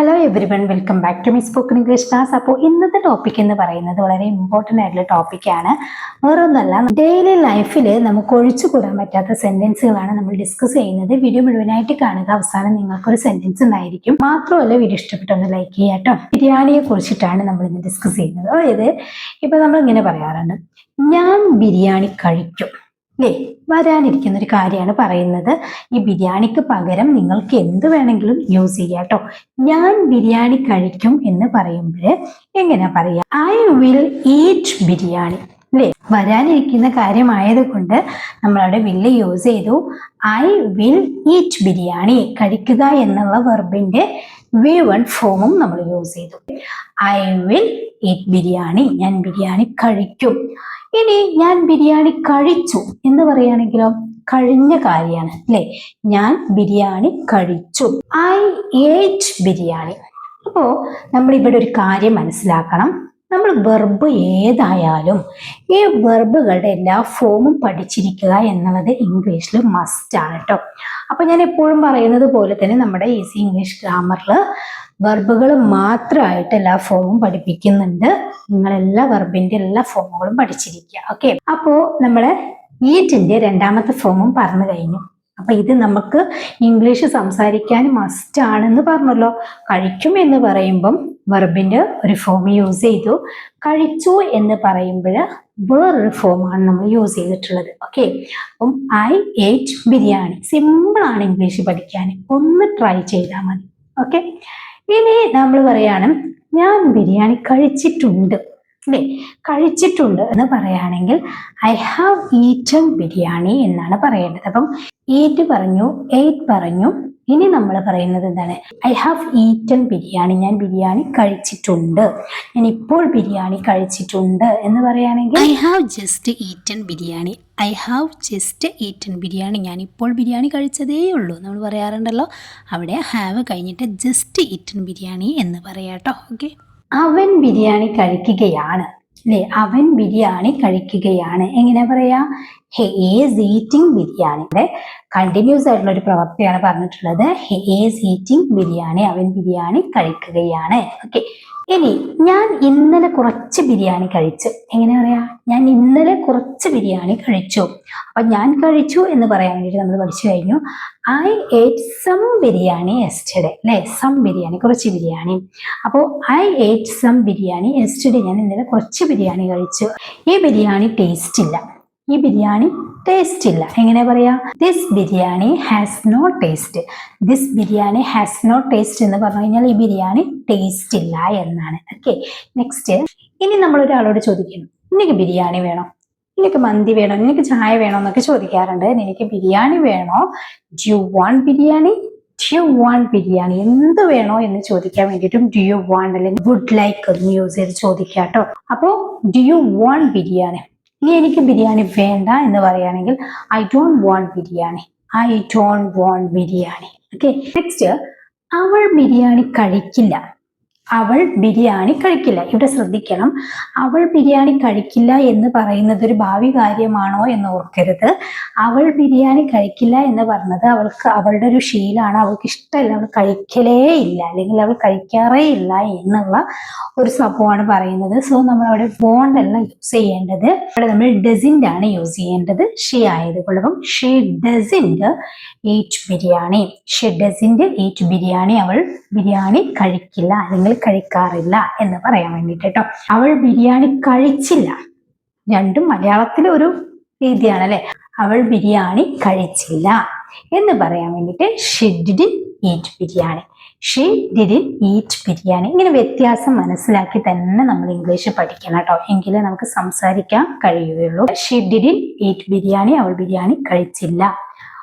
Hello every one welcome back to me spoken English class അപ്പോൾ ഇന്നത്തെ topic എന്ന് പറയുന്നത് വളരെ ഇമ്പോർട്ടന്റ് ആയിട്ടുള്ള ടോപ്പിക്കാണ് വേറൊന്നല്ല ഡെയിലി ലൈഫിൽ നമുക്ക് ഒഴിച്ചു കൂടാൻ പറ്റാത്ത സെന്റൻസുകളാണ് നമ്മൾ ഡിസ്കസ് ചെയ്യുന്നത്. വീഡിയോ മുഴുവനായിട്ട് കാണുക. അവസാനം നിങ്ങൾക്കൊരു സെന്റൻസ് ഉണ്ടായിരിക്കും. മാത്രമല്ല വീഡിയോ ഇഷ്ടപ്പെട്ടൊന്ന് ലൈക്ക് ചെയ്യുക കേട്ടോ. ബിരിയാണിയെ കുറിച്ചിട്ടാണ് നമ്മൾ ഇന്ന് ഡിസ്കസ് ചെയ്യുന്നത്. അതായത് ഇപ്പൊ നമ്മളിങ്ങനെ പറയാറുണ്ട്. ഞാൻ ബിരിയാണി കഴിക്കും. അല്ലേ വരാനിരിക്കുന്ന ഒരു കാര്യമാണ് പറയുന്നത്. ഈ ബിരിയാണിക്ക് പകരം നിങ്ങൾക്ക് എന്ത് വേണമെങ്കിലും യൂസ് ചെയ്യാം കേട്ടോ ഞാൻ ബിരിയാണി കഴിക്കും എന്ന് പറയുമ്പോൾ എങ്ങനെ പറയാ? I will eat biryani. അല്ലേ വരാനിരിക്കുന്ന കാര്യമായത് കൊണ്ട് നമ്മളവിടെ വില്ല് യൂസ് ചെയ്തു. I will eat biryani. കഴിക്കുക എന്നുള്ള വെർബിന്റെ വി വൺ ഫോമും നമ്മൾ യൂസ് ചെയ്തു. I will eat biryani. ഞാൻ ബിരിയാണി കഴിക്കും. ഇനി ഞാൻ ബിരിയാണി കഴിച്ചു എന്ന് പറയുകയാണെങ്കിലോ കഴിഞ്ഞ കാര്യമാണ് അല്ലെ? ഞാൻ ബിരിയാണി കഴിച്ചു. ഐ ഏറ്റ് ബിരിയാണി. അപ്പോ നമ്മൾ ഇവിടെ ഒരു കാര്യം മനസ്സിലാക്കണം. നമ്മൾ വെർബ് ഏതായാലും ഈ വെർബുകളുടെ എല്ലാ ഫോമും പഠിച്ചിരിക്കുക എന്നുള്ളത് ഇംഗ്ലീഷിൽ മസ്റ്റ് ആണ് കേട്ടോ അപ്പൊ ഞാൻ എപ്പോഴും പറയുന്നത് പോലെ തന്നെ നമ്മുടെ ഈസി ഇംഗ്ലീഷ് ഗ്രാമറിൽ വെർബുകൾ മാത്രമായിട്ട് എല്ലാ ഫോമും പഠിപ്പിക്കുന്നുണ്ട്. നിങ്ങൾ എല്ലാ വെർബിന്റെ എല്ലാ ഫോമുകളും പഠിച്ചിരിക്കുക. ഓക്കെ അപ്പോ നമ്മളെ ഈറ്റിന്റെ രണ്ടാമത്തെ ഫോമും പറഞ്ഞു കഴിഞ്ഞു. അപ്പൊ ഇത് നമുക്ക് ഇംഗ്ലീഷ് സംസാരിക്കാൻ മസ്റ്റ് ആണെന്ന് പറഞ്ഞല്ലോ. കഴിക്കും എന്ന് പറയുമ്പം വെർബിന്റെ ഒരു ഫോം യൂസ് ചെയ്തു. കഴിച്ചു എന്ന് പറയുമ്പോൾ വേറൊരു ഫോമാണ് നമ്മൾ യൂസ് ചെയ്തിട്ടുള്ളത്. ഓക്കെ അപ്പം ഐ ഏറ്റ് ബിരിയാണി സിമ്പിൾ ആണ് ഇംഗ്ലീഷ് പഠിക്കാൻ. ഒന്ന് ട്രൈ ചെയ്താൽ മതി. ഓക്കെ ഇനി നമ്മൾ പറയാണ് ഞാൻ ബിരിയാണി കഴിച്ചിട്ടുണ്ട്. അല്ലേ? കഴിച്ചിട്ടുണ്ട് എന്ന് പറയുകയാണെങ്കിൽ ഐ ഹാവ് ഈറ്റൺ ബിരിയാണി എന്നാണ് പറയേണ്ടത്. അപ്പം ഈറ്റ് പറഞ്ഞു എയ്റ്റ് പറഞ്ഞു. ഇനി നമ്മൾ പറയുന്നത് എന്താണ്? ഐ ഹാവ് ഈറ്റൺ ബിരിയാണി ഞാൻ ബിരിയാണി കഴിച്ചിട്ടുണ്ട്. ഞാൻ ഇപ്പോൾ ബിരിയാണി കഴിച്ചിട്ടുണ്ട് എന്ന് പറയുകയാണെങ്കിൽ I have just eaten biryani. I have just eaten biryani. ഞാനിപ്പോൾ ബിരിയാണി കഴിച്ചതേ ഉള്ളൂ. നമ്മൾ പറയാറുണ്ടല്ലോ അവിടെ ഹാവ് കഴിഞ്ഞിട്ട് ജസ്റ്റ് ഈറ്റൻ ബിരിയാണി എന്ന് പറയാട്ടോ ഓക്കെ അവൻ ബിരിയാണി കഴിക്കുകയാണ്. അല്ലേ അവൻ ബിരിയാണി കഴിക്കുകയാണ്. എങ്ങനെ പറയാ? ഹെ ഈസ് ഈറ്റിംഗ് ബിരിയാണി ഇവിടെ കണ്ടിന്യൂസ് ആയിട്ടുള്ള ഒരു പ്രവൃത്തിയാണ് പറഞ്ഞിട്ടുള്ളത്. ഹെ ഈസ് ഈറ്റിംഗ് ബിരിയാണി അവൻ ബിരിയാണി കഴിക്കുകയാണ്. ഓക്കെ ഇനി ഞാൻ ഇന്നലെ കുറച്ച് ബിരിയാണി കഴിച്ചു. എങ്ങനെ പറയാ? ഞാൻ ഇന്നലെ കുറച്ച് ബിരിയാണി കഴിച്ചു. അപ്പൊ ഞാൻ കഴിച്ചു എന്ന് പറയാൻ വേണ്ടിയിട്ട് നമ്മൾ പഠിച്ചു കഴിഞ്ഞു. ഐ ഏറ്റ് സം ബിരിയാണി എസ്റ്റഡേ അല്ലെ? സം ബിരിയാണി കുറച്ച് ബിരിയാണി അപ്പോൾ ഐ ഏറ്റ് സം ബിരിയാണി എസ്റ്റഡേ ഞാൻ ഇന്നലെ കുറച്ച് ബിരിയാണി കഴിച്ചു. ഈ ബിരിയാണി ടേസ്റ്റ് ഇല്ല. ഈ ബിരിയാണി ടേസ്റ്റ് ഇല്ല. എങ്ങനെ പറയാ? This biryani has no taste this biryani has no taste എന്ന് പറഞ്ഞു കഴിഞ്ഞാൽ ഈ ബിരിയാണി ടേസ്റ്റ് ഇല്ല എന്നാണ്. ഓക്കെ നെക്സ്റ്റ് ഇനി നമ്മൾ ഒരാളോട് ചോദിക്കുന്നു. എനിക്ക് ബിരിയാണി വേണോ? എനിക്ക് മന്തി വേണോ? എനിക്ക് ചായ വേണോ? എന്നൊക്കെ ചോദിക്കാറുണ്ട്. എനിക്ക് ബിരിയാണി വേണോ? Do you want biryani? Do you want biryani? എന്ത് വേണോ? എന്ന് ചോദിക്കാൻ വേണ്ടിയിട്ടും ഡ്യു വാണ്ട് അല്ലെങ്കിൽ വുഡ് ലൈക്ക് എന്ന് യൂസ് ചെയ്ത് ചോദിക്കാം കേട്ടോ അപ്പോൾ ഡ്യു വാണ്ട് ബിരിയാണി? ഇനി എനിക്ക് ബിരിയാണി വേണ്ട എന്ന് പറയുകയാണെങ്കിൽ I don't want biryani. I don't want biryani. Okay next അവൾ ബിരിയാണി കഴിക്കില്ല. അവൾ ബിരിയാണി കഴിക്കില്ല. ഇവിടെ ശ്രദ്ധിക്കണം. അവൾ ബിരിയാണി കഴിക്കില്ല എന്ന് പറയുന്നത് ഒരു ഭാവി കാര്യമാണോ എന്ന് ഓർക്കരുത്. അവൾ ബിരിയാണി കഴിക്കില്ല എന്ന് പറഞ്ഞത് അവൾക്ക് അവളുടെ ഒരു ശീലമാണ് അവൾക്ക് ഇഷ്ടമല്ല. അവൾ കഴിക്കലേ ഇല്ല. അല്ലെങ്കിൽ അവൾ കഴിക്കാറേ ഇല്ല എന്നുള്ള ഒരു സംഭവമാണ് പറയുന്നത്. സോ നമ്മൾ അവിടെ ബോണ്ട് അല്ല യൂസ് ചെയ്യേണ്ടത്. അവിടെ നമ്മൾ ഡസിന്റ് ആണ് യൂസ് ചെയ്യേണ്ടത്. ഷീ ആയത് കൊള്ളപ്പം she doesn't eat biryani. She doesn't eat biryani. അവൾ ബിരിയാണി കഴിക്കില്ല. അല്ലെങ്കിൽ കഴിക്കാറില്ല എന്ന് പറയാൻ വേണ്ടിയിട്ട് കേട്ടോ അവൾ ബിരിയാണി കഴിച്ചില്ല. രണ്ടും മലയാളത്തിലെ ഒരു രീതിയാണ് അല്ലെ അവൾ ബിരിയാണി കഴിച്ചില്ല എന്ന് പറയാൻ വേണ്ടിയിട്ട് she didn't eat biryani. She didn't eat biryani. ഇങ്ങനെ വ്യത്യാസം മനസ്സിലാക്കി തന്നെ നമ്മൾ ഇംഗ്ലീഷ് പഠിക്കണം കേട്ടോ. എങ്കിലേ നമുക്ക് സംസാരിക്കാൻ കഴിയുകയുള്ളൂ. She didn't eat biryani. അവൾ ബിരിയാണി കഴിച്ചില്ല.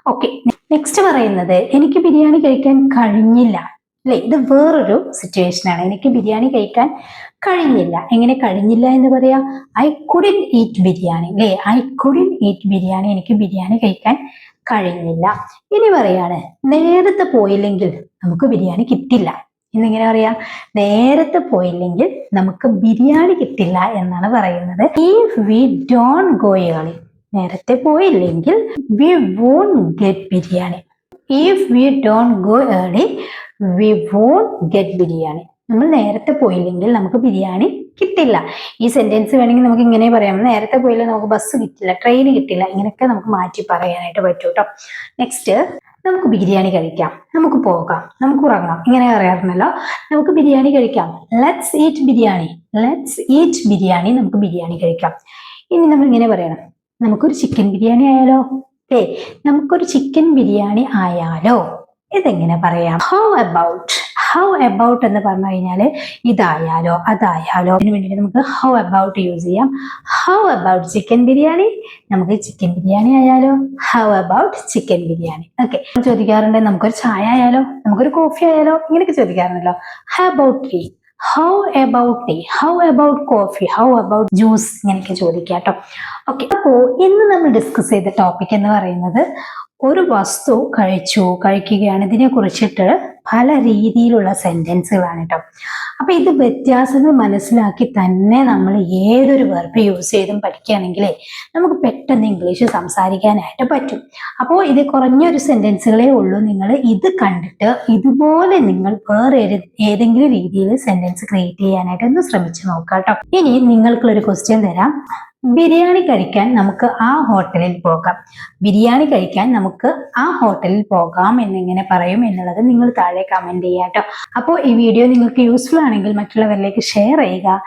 ഓക്കെ നെക്സ്റ്റ് പറയുന്നത് എനിക്ക് ബിരിയാണി കഴിക്കാൻ കഴിഞ്ഞില്ല. അല്ലേ? ഇത് വേറൊരു സിറ്റുവേഷൻ ആണ്. എനിക്ക് ബിരിയാണി കഴിക്കാൻ കഴിഞ്ഞില്ല എങ്ങനെ കഴിഞ്ഞില്ല എന്ന് പറയാ? I couldn't eat biryani. അല്ലേ? I couldn't eat biryani. എനിക്ക് ബിരിയാണി കഴിക്കാൻ കഴിഞ്ഞില്ല ഇനി പറയാണ് നേരത്തെ പോയില്ലെങ്കിൽ നമുക്ക് ബിരിയാണി കിട്ടില്ല. എന്നിങ്ങനെ പറയാ? നേരത്തെ പോയില്ലെങ്കിൽ നമുക്ക് ബിരിയാണി കിട്ടില്ല എന്നാണ് പറയുന്നത്. If we don't go early നേരത്തെ പോയില്ലെങ്കിൽ we won't get biryani. If we don't go early we won't get biryani നമ്മൾ നേരത്തെ പോയില്ലെങ്കിൽ നമുക്ക് ബിരിയാണി കിട്ടില്ല. ഈ സെന്റൻസ് വേണമെങ്കിൽ നമുക്ക് ഇങ്ങനെ പറയാം. നേരത്തെ പോയില്ല നമുക്ക് ബസ് കിട്ടില്ല ട്രെയിൻ കിട്ടില്ല ഇങ്ങനെയൊക്കെ നമുക്ക് മാറ്റി പറയാനായിട്ട് പറ്റും കേട്ടോ നെക്സ്റ്റ് നമുക്ക് ബിരിയാണി കഴിക്കാം. നമുക്ക് പോകാം നമുക്ക് ഉറങ്ങാം ഇങ്ങനെ പറയാറുണ്ടല്ലോ. നമുക്ക് ബിരിയാണി കഴിക്കാം. Let's eat biryani. Let's eat biryani. നമുക്ക് ബിരിയാണി കഴിക്കാം. ഇനി നമ്മൾ ഇങ്ങനെ പറയണം. നമുക്കൊരു ചിക്കൻ ബിരിയാണി ആയാലോ? ഏ നമുക്കൊരു ചിക്കൻ ബിരിയാണി ആയാലോ? ഇതെങ്ങനെ പറയാം? ഹൗ അബൌട്ട് ഹൗ അബൌട്ട് എന്ന് പറഞ്ഞു കഴിഞ്ഞാൽ ഇതായാലോ അതായാലോ. അതിന് വേണ്ടിയിട്ട് നമുക്ക് ഹൗ അബൌട്ട് യൂസ് ചെയ്യാം. How about chicken biryani? നമുക്ക് ചിക്കൻ ബിരിയാണി ആയാലോ? How about chicken biryani? Okay ചോദിക്കാറുണ്ട് നമുക്കൊരു ചായ ആയാലോ? നമുക്കൊരു കോഫി ആയാലോ? ഇങ്ങനെയൊക്കെ ചോദിക്കാറുണ്ടല്ലോ. How about tea how about tea how about coffee how about juice ഇങ്ങനെയൊക്കെ ചോദിക്കാം കേട്ടോ. ഓക്കെ അപ്പോൾ ഇന്ന് നമ്മൾ ഡിസ്കസ് ചെയ്ത ടോപ്പിക് എന്ന് പറയുന്നത് ഒരു വസ്തു കഴിച്ചു കഴിക്കുകയാണ്. ഇതിനെ കുറിച്ചിട്ട് പല രീതിയിലുള്ള സെന്റൻസുകളാണ് കേട്ടോ അപ്പൊ ഇത് വ്യത്യാസങ്ങൾ മനസ്സിലാക്കി തന്നെ നമ്മൾ ഏതൊരു വെർബ് യൂസ് ചെയ്തും പഠിക്കുകയാണെങ്കിലേ നമുക്ക് പെട്ടെന്ന് ഇംഗ്ലീഷ് സംസാരിക്കാനായിട്ട് പറ്റും. അപ്പോൾ ഇത് കുറഞ്ഞൊരു സെന്റൻസുകളേ ഉള്ളൂ. നിങ്ങൾ ഇത് കണ്ടിട്ട് ഇതുപോലെ നിങ്ങൾ വേറെ ഏതെങ്കിലും രീതിയിൽ സെന്റൻസ് ക്രിയേറ്റ് ചെയ്യാനായിട്ട് ഒന്ന് ശ്രമിച്ചു നോക്കാം കേട്ടോ ഇനി നിങ്ങൾക്കുള്ളൊരു ക്വസ്റ്റ്യൻ തരാം. ബിരിയാണി കഴിക്കാൻ നമുക്ക് ആ ഹോട്ടലിൽ പോകാം. ബിരിയാണി കഴിക്കാൻ നമുക്ക് ആ ഹോട്ടലിൽ പോകാം എന്നിങ്ങനെ പറയും എന്നുള്ളത് നിങ്ങൾ താഴെ കമന്റ് ചെയ്യുക കേട്ടോ. അപ്പോൾ ഈ വീഡിയോ നിങ്ങൾക്ക് യൂസ്ഫുൾ ആണെങ്കിൽ മറ്റുള്ളവരിലേക്ക് ഷെയർ ചെയ്യുക.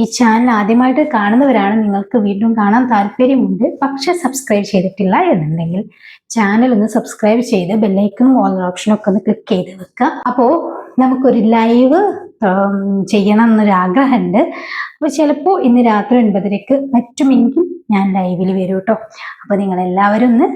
ഈ ചാനൽ ആദ്യമായിട്ട് കാണുന്നവരാണ് നിങ്ങൾക്ക് വീണ്ടും കാണാൻ താല്പര്യമുണ്ട്. പക്ഷെ സബ്സ്ക്രൈബ് ചെയ്തിട്ടില്ല എന്നുണ്ടെങ്കിൽ ചാനൽ ഒന്ന് സബ്സ്ക്രൈബ് ചെയ്ത് ബെല്ലൈക്കണും ഓൾ ഓപ്ഷനും ഒക്കെ ഒന്ന് ക്ലിക്ക് ചെയ്ത് വെക്കുക. അപ്പോൾ നമുക്കൊരു ലൈവ് ചെയ്യണം എന്നൊരാഗ്രഹമുണ്ട് അപ്പൊ അപ്പോൾ ചിലപ്പോൾ ഇന്ന് രാത്രി ഒൻപതരക്ക് പറ്റുമെങ്കിൽ ഞാൻ ലൈവിൽ വരും കേട്ടോ നിങ്ങൾ എല്ലാവരും ഒന്ന്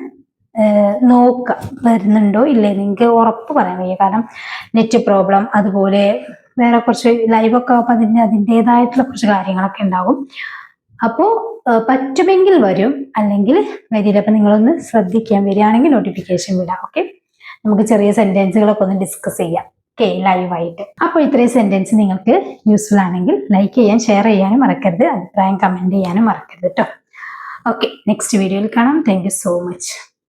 നോക്ക വരുന്നുണ്ടോ ഇല്ലേ? നിങ്ങൾക്ക് ഉറപ്പ് പറയാൻ വയ്യ. കാരണം നെറ്റ് പ്രോബ്ലം അതുപോലെ വേറെ കുറച്ച് ലൈവൊക്കെ ആകുമ്പോൾ അതിന്റെ അതിന്റെതായിട്ടുള്ള കുറച്ച് കാര്യങ്ങളൊക്കെ ഉണ്ടാകും. അപ്പോൾ പറ്റുമെങ്കിൽ വരും. അല്ലെങ്കിൽ വരില്ല. അപ്പം നിങ്ങളൊന്ന് ശ്രദ്ധിക്കാൻ വരികയാണെങ്കിൽ നോട്ടിഫിക്കേഷൻ വിടാം. ഓക്കെ നമുക്ക് ചെറിയ സെന്റൻസുകളൊക്കെ ഒന്ന് ഡിസ്കസ് ചെയ്യാം. ഓക്കെ ലൈവായിട്ട് അപ്പോൾ ഇത്രയും സെന്റൻസ് നിങ്ങൾക്ക് യൂസ്ഫുൾ ആണെങ്കിൽ ലൈക്ക് ചെയ്യാൻ ഷെയർ ചെയ്യാനും മറക്കരുത്. അഭിപ്രായം കമന്റ് ചെയ്യാനും മറക്കരുത് കേട്ടോ ഓക്കെ നെക്സ്റ്റ് വീഡിയോയിൽ കാണാം. Thank so much